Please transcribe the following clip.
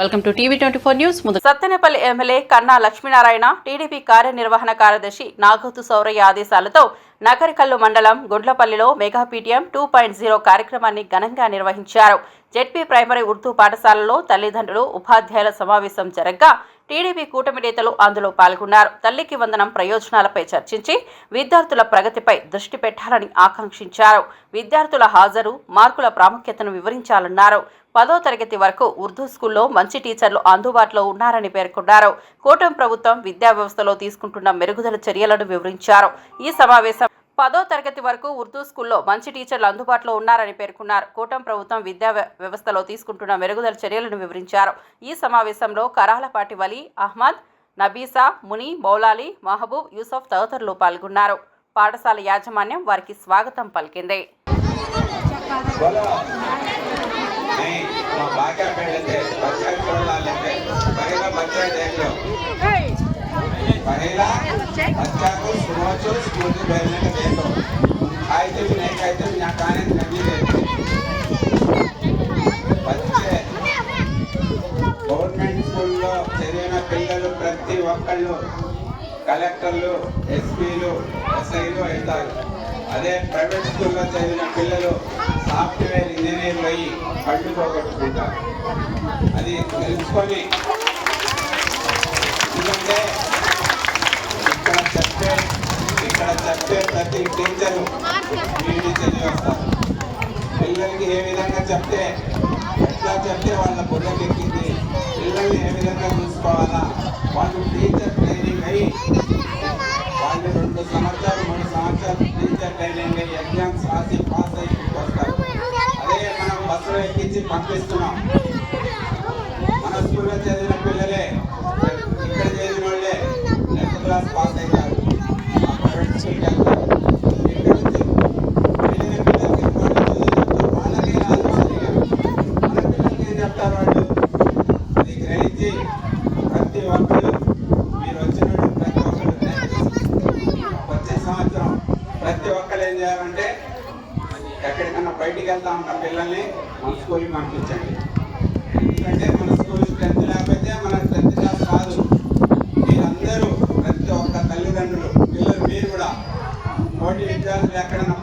Welcome to TV twenty four news. ముందు Sattenapalli MLA కన్నా Lakshminarayana TDP కార్యనిర్వహణ కార్యదర్శి నాగోతు సౌరయ్య ఆదేశాలతో నకరికల్లు మండలం గుండ్లపల్లిలో mega PTM two point zero కార్యక్రమాన్ని ఘనంగా నిర్వహించారు. జెడ్పీ ప్రైమరీ ఉర్దూ పాఠశాలలో తల్లిదండ్రులు ఉపాధ్యాయుల సమావేశం జరగ్గా టీడీపీ కూటమి నేతలు అందులో పాల్గొన్నారు. తల్లికి వందనం ప్రయోజనాలపై చర్చించి విద్యార్థుల ప్రగతిపై దృష్టి పెట్టాలని ఆకాంక్షించారు. విద్యార్థుల హాజరు మార్కుల ప్రాముఖ్యతను వివరించాలన్నారు. పదో తరగతి వరకు ఉర్దూ స్కూల్లో మంచి టీచర్లు అందుబాటులో ఉన్నారని పేర్కొన్నారు. కూటమి ప్రభుత్వం విద్యా వ్యవస్థలో తీసుకుంటున్న మెరుగుదల చర్యలను వివరించారు. ఈ సమావేశం పదో తరగతి వరకు ఉర్దూ స్కూల్లో మంచి టీచర్లు అందుబాటులో ఉన్నారని పేర్కొన్నారు. కూటమి ప్రభుత్వం విద్యా వ్య- వ్యవస్థలో తీసుకుంటున్న మెరుగుదల చర్యలను వివరించారు. ఈ సమావేశంలో కరాలపాటి వలీ అహ్మద్ నబీసా ముని మౌలాలి మహబూబ్ యూసఫ్ తదితరులు పాల్గొన్నారు. పాఠశాల యాజమాన్యం వారికి స్వాగతం పలికింది. बच्चा को सुबह से स्कूल में भेजने का देखो खाते भी नहीं खाते भी यहाँ खाने नहीं देते बच्चे గవర్నమెంట్ స్కూల్లో చదివిన పిల్లలు ప్రతి ఒక్కళ్ళు కలెక్టర్లు ఎస్పీలు ఎస్ఐలు అవుతారు అదే ప్రైవేట్ స్కూల్లో చదివిన పిల్లలు సాఫ్ట్వేర్ ఇంజనీర్లు అయ్యి కళ్ళు పోగొట్టుకుంటారు అది తెలుసుకొని ఎందుకంటే ప్రతి టీచరు వీడి పిల్లలకి ఏ విధంగా చెప్తే ఎట్లా చెప్తే వాళ్ళ బుర్రకి ఎక్కింది పిల్లల్ని ఏ విధంగా చూసుకోవాలా? వాళ్ళు టీచర్ ట్రైనింగ్ అయ్యి వాళ్ళు రెండు సంవత్సరాలు మూడు సంవత్సరాలు టీచర్ ట్రైనింగ్ అయ్యి ఎగ్జామ్స్ రాసి పాస్ అయ్యి వస్తారు. అదే మనం బస్సులో ఎక్కించి పంపిస్తున్నాం. ప్రతి ప్రతి ఒక్కరు మీరు వచ్చినట్టు ప్రతి ఒక్కరు వచ్చే సంవత్సరం ప్రతి ఒక్కరు ఏం చేయాలంటే ఎక్కడికన్నా బయటికి వెళ్తా ఉంటాం పిల్లల్ని మన స్కూల్కి పంపించండి. ఎందుకంటే మన స్కూల్ స్ట్రెంత్ లేకపోతే మన స్ట్రెంత్ క్లాస్ కాదు. మీరందరూ ప్రతి ఒక్క తల్లిదండ్రులు పిల్లలు మీరు కూడా పోటీ విద్యార్థులు ఎక్కడన్నా